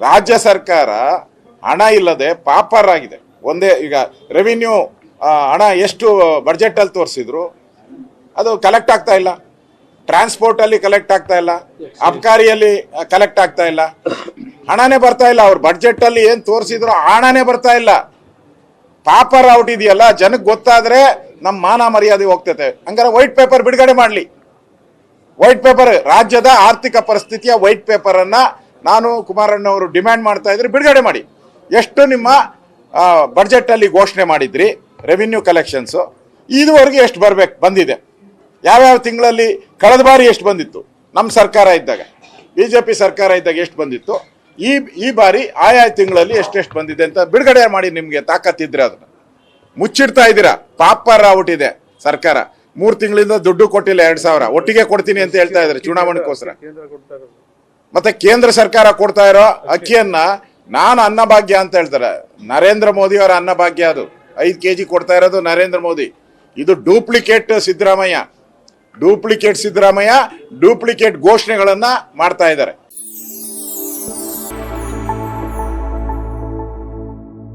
ರಾಜ್ಯ ಸರ್ಕಾರ ಹಣ ಇಲ್ಲದೆ ಪಾಪರ್ ಆಗಿದೆ ಒಂದೇ ಈಗ ರೆವಿನ್ಯೂ ಹಣ ಎಷ್ಟು ಬಡ್ಜೆಟ್ ಅಲ್ಲಿ ತೋರಿಸಿದ್ರು, ಅದು ಕಲೆಕ್ಟ್ ಆಗ್ತಾ ಇಲ್ಲ. ಟ್ರಾನ್ಸ್ಪೋರ್ಟ್ ಅಲ್ಲಿ ಕಲೆಕ್ಟ್ ಆಗ್ತಾ ಇಲ್ಲ. ಅಬ್ಕಾರಿಯಲ್ಲಿ ಕಲೆಕ್ಟ್ ಆಗ್ತಾ ಇಲ್ಲ. ಹಣನೇ ಬರ್ತಾ ಇಲ್ಲ. ಅವ್ರು ಬಡ್ಜೆಟ್ ಅಲ್ಲಿ ಏನ್ ತೋರಿಸಿದ್ರು ಹಣನೇ ಬರ್ತಾ ಇಲ್ಲ. ಪಾಪರ್ ಔಟ್ ಇದೆಯಲ್ಲ, ಜನಕ್ಕೆ ಗೊತ್ತಾದ್ರೆ ನಮ್ಮ ಮಾನ ಮರ್ಯಾದೆ ಹೋಗ್ತೈತೆ. ಹಂಗಾರೆ ವೈಟ್ ಪೇಪರ್ ಬಿಡುಗಡೆ ಮಾಡಲಿ. ವೈಟ್ ಪೇಪರ್ ರಾಜ್ಯದ ಆರ್ಥಿಕ ಪರಿಸ್ಥಿತಿಯ ವೈಟ್ ಪೇಪರ್ ಅನ್ನ ನಾನು ಕುಮಾರಣ್ಣವರು ಡಿಮ್ಯಾಂಡ್ ಮಾಡ್ತಾ ಇದ್ರೆ ಬಿಡುಗಡೆ ಮಾಡಿ. ಎಷ್ಟು ನಿಮ್ಮ ಬಡ್ಜೆಟ್ ಅಲ್ಲಿ ಘೋಷಣೆ ಮಾಡಿದ್ರಿ ರೆವಿನ್ಯೂ ಕಲೆಕ್ಷನ್ಸ್ ಇದುವರೆಗೆ ಎಷ್ಟು ಬರ್ಬೇಕು, ಬಂದಿದೆ. ಯಾವ್ಯಾವ ತಿಂಗಳಲ್ಲಿ, ಕಳೆದ ಬಾರಿ ಎಷ್ಟು ಬಂದಿತ್ತು? ನಮ್ಮ ಸರ್ಕಾರ ಇದ್ದಾಗ, ಬಿಜೆಪಿ ಸರ್ಕಾರ ಇದ್ದಾಗ ಎಷ್ಟು ಬಂದಿತ್ತು? ಈ ಈ ಬಾರಿ ಆಯಾ ತಿಂಗಳಲ್ಲಿ ಎಷ್ಟೆಷ್ಟು ಬಂದಿದೆ ಅಂತ ಬಿಡುಗಡೆ ಮಾಡಿ ನಿಮಗೆ ತಾಕತ್ತಿದ್ರೆ ಅದನ್ನು. ಮುಚ್ಚಿಡ್ತಾ ಇದ್ದೀರಾ? ಪಾಪರ್ ಇದೆ ಸರ್ಕಾರ. ಮೂರು ತಿಂಗಳಿಂದ ದುಡ್ಡು ಕೊಟ್ಟಿಲ್ಲ, ಎರಡು ಸಾವಿರ. ಒಟ್ಟಿಗೆ ಕೊಡ್ತೀನಿ ಅಂತ ಹೇಳ್ತಾ ಇದ್ದಾರೆ, ಚುನಾವಣೆಗೋಸ್ಕರ. ಮತ್ತೆ ಕೇಂದ್ರ ಸರ್ಕಾರ ಕೊಡ್ತಾ ಇರೋ ಅಕ್ಕಿಯನ್ನ ನಾನು ಅನ್ನಭಾಗ್ಯ ಅಂತ ಹೇಳ್ತಾರೆ. ನರೇಂದ್ರ ಮೋದಿ ಅವರ ಅನ್ನಭಾಗ್ಯ ಅದು. ಐದು ಕೆ ಜಿ ಕೊಡ್ತಾ ಇರೋದು ನರೇಂದ್ರ ಮೋದಿ. ಇದು duplicate Siddaramaiah. Duplicate Siddaramaiah duplicate ಘೋಷಣೆಗಳನ್ನ ಮಾಡ್ತಾ ಇದ್ದಾರೆ.